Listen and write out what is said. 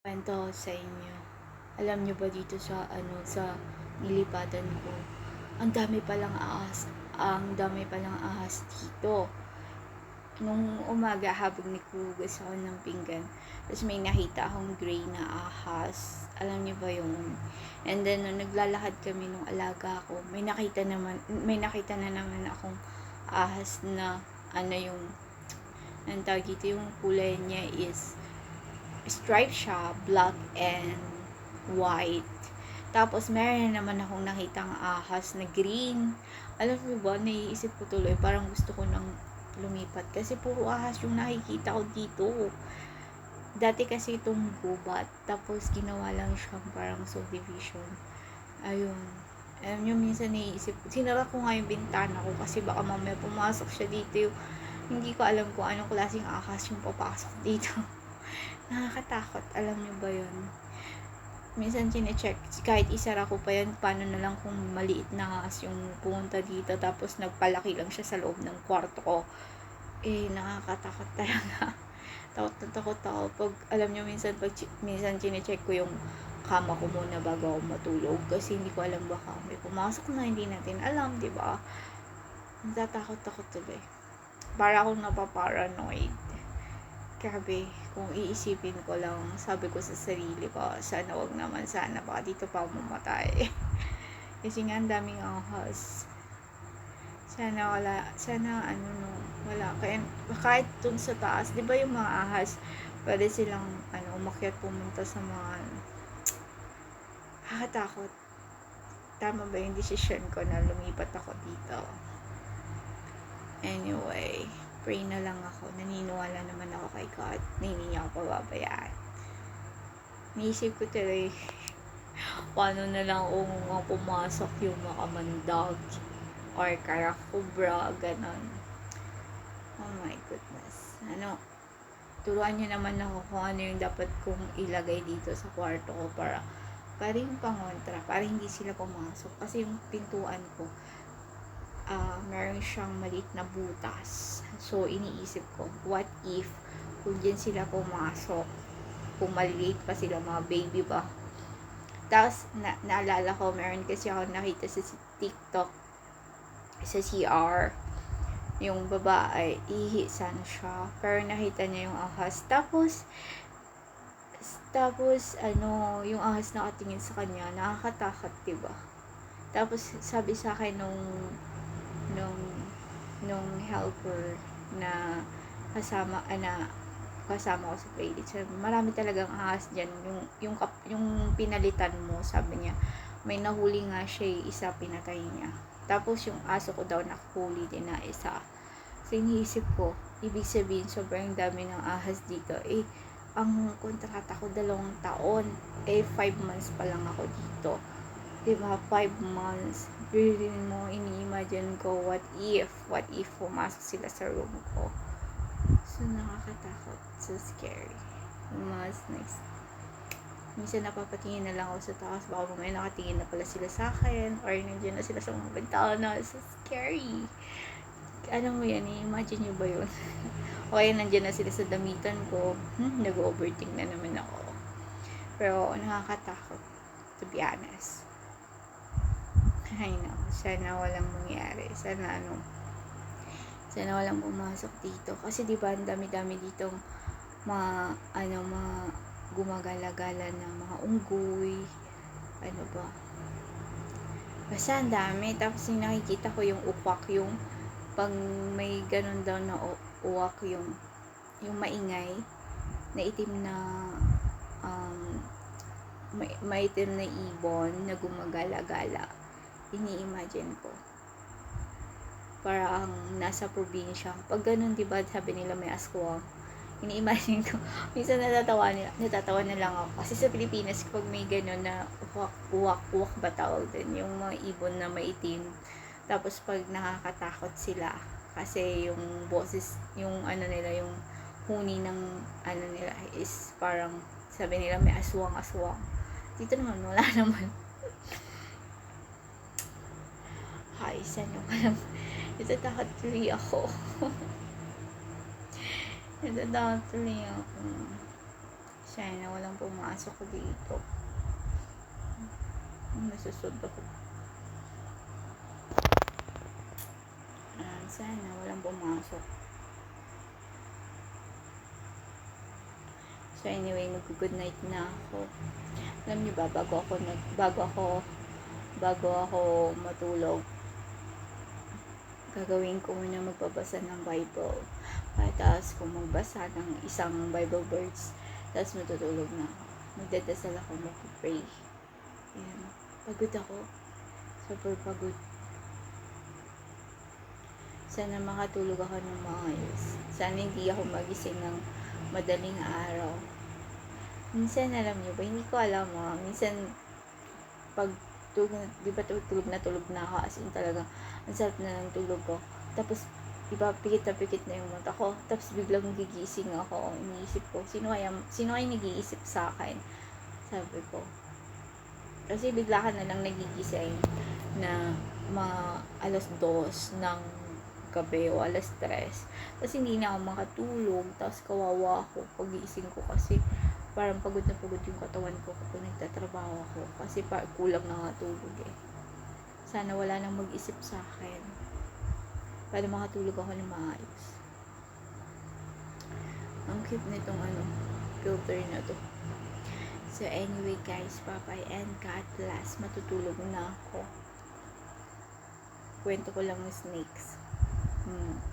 kwento ko sa inyo. Alam niyo ba dito sa ano sa nilipatan ko, ang dami palang ahas, ang dami palang ahas dito. Nung umaga habang naghugas ako ng pinggan, tapos may nakita akong gray na ahas. Alam niyo ba yun? And then, nung naglalakad kami nung alaga ko, may nakita naman, may nakita na naman akong ahas na, ano yung, ang tawag dito, yung kulay niya is, stripe siya, black and white. Tapos, meron na naman akong nakitang ahas na green. Alam mo ba, naiisip ko tuloy, parang gusto ko nang lumipat. Kasi puro ahas yung nakikita ko dito. Dati kasi itong gubat. Tapos, ginawa lang siyang parang subdivision. Ayun. Alam nyo, minsan naiisip ko, sinara ko nga yung bintana ko kasi baka mamaya pumasok siya dito. Yung, hindi ko alam kung anong klaseng ahas yung papasok dito. Nakakatakot. Alam nyo ba yun? Minsan chinecheck, kahit isara ko pa yan, paano na lang kung maliit na ahas yung pumunta dito, tapos nagpalaki lang siya sa loob ng kwarto ko. Eh, nakakatakot talaga. takot na takot ako. Pag, alam nyo, minsan, pag, minsan chinecheck ko yung kama ko muna bago ako matulog. Kasi hindi ko alam baka may pumasok na hindi natin alam, di ba? Natatakot-takot tuloy. Para akong napaparanoid. Grabe, kung iisipin ko lang, sabi ko sa sarili ko, sana wag naman sana, baka dito pa ako mamatay. Kasi nga, ang daming ahas. Sana wala, sana ano no, wala. Kaya, kahit dun sa taas, di ba yung mga ahas, pwede silang, ano, umakyat pumunta sa mga, nakakatakot. Tama ba yung decision ko na lumipat ako dito? Anyway, pray na lang ako. Naniniwala naman ako kay God. na Hindi niya ako pababayaan. Naisip ko tuloy, paano na lang kung mga pumasok yung mga mandag or kaya kubra, ganon. Oh my goodness. Ano, turuan niyo naman ako kung ano yung dapat kong ilagay dito sa kwarto ko para para yung pangontra, para hindi sila pumasok. Kasi yung pintuan ko, ah meron siyang maliit na butas. So, iniisip ko, what if kung dyan sila pumasok, kung maliliit pa sila, mga baby ba. Tapos, na, naalala ko, meron kasi ako nakita sa TikTok, sa CR, yung babae, ihi sana siya. Pero nakita niya yung ahas. Tapos, tapos, ano, yung ahas nakatingin sa kanya, nakakatakot, diba? Tapos, sabi sa akin nung nung nung helper na kasama ah, na kasama ko sa playlist. Sabi, marami talagang ahas diyan yung yung kap- yung pinalitan mo sabi niya may nahuli nga siya eh, isa pinatay niya. Tapos yung aso ko daw nakahuli din na isa. So iniisip ko ibig sabihin sobrang dami ng ahas dito. Eh ang kontrata ko dalawang taon. Eh five months pa lang ako dito. Diba, five months, really mo, ini-imagine ko, what if, what if pumasok sila sa room ko. So, nakakatakot. So, scary. Mas next. Minsan napapatingin na lang ako sa taas, baka mamaya nakatingin na pala sila sa akin, or nandiyan na sila sa mga bintana. So, scary. Ano mo yan, i-imagine nyo ba yun? o kaya nandiyan na sila sa damitan ko, hmm, nag-overthink na naman ako. Pero, nakakatakot, to be honest. Ay no, sana walang mangyari. Sana ano, sana walang pumasok dito. Kasi di ba ang dami-dami ditong mga, ano, mga gumagala-gala na mga unggoy. Ano ba? Basta ang dami. Tapos yung nakikita ko yung upak, yung pag may ganun daw na uwak yung yung maingay na itim na um, may, maitim na ibon na gumagala-gala ini-imagine ko. Parang nasa probinsya. Pag ganun, di ba, sabi nila may aswang. Ini-imagine ko. Minsan natatawa, nila, natatawa na lang ako. Kasi sa Pilipinas, pag may ganun na uwak, uwak, uwak ba tawag din, yung mga ibon na maitim. Tapos pag nakakatakot sila, kasi yung boses, yung ano nila, yung huni ng ano nila is parang sabi nila may aswang-aswang. Dito naman, wala naman. Yung alam? Natatakot tuloy ako. Natatakot tuloy ako. Sana walang pumasok dito. Nasusod ako. Ah, sana walang pumasok. So anyway, mag-good night na ako. Alam niyo ba, bago ako nag bago ako bago ako matulog, gagawin ko muna magbabasa ng Bible. Tapos kung magbasa ng isang Bible verse, tapos matutulog na ako. Magdadasal ako, mag-pray. Ayan. Pagod ako. Super pagod. Sana makatulog ako ng maayos. Sana hindi ako magising ng madaling araw. Minsan, alam niyo ba, hindi ko alam ah. Minsan, pag tulog, di ba tulog na tulog na ako, as in talaga, ang sarap na ng tulog ko. Tapos, di ba, pikit na pikit na yung mata ko. Tapos, biglang gigising ako. Iniisip ko, sino kaya, sino kaya nag-iisip sa akin? Sabi ko. Kasi bigla ka na lang nagigising na mga alas dos ng gabi o alas tres. Tapos hindi na ako makatulog. Tapos kawawa ako pagising ko kasi parang pagod na pagod yung katawan ko kapag nagtatrabaho ako. Kasi pa, kulang na nga tulog eh. Sana wala nang mag-isip sa akin. Para makatulog ako ng maayos. Ang cute nitong ano, filter na to. So anyway guys, bye-bye and God bless. Matutulog na ako. Kwento ko lang ng snakes. Hmm.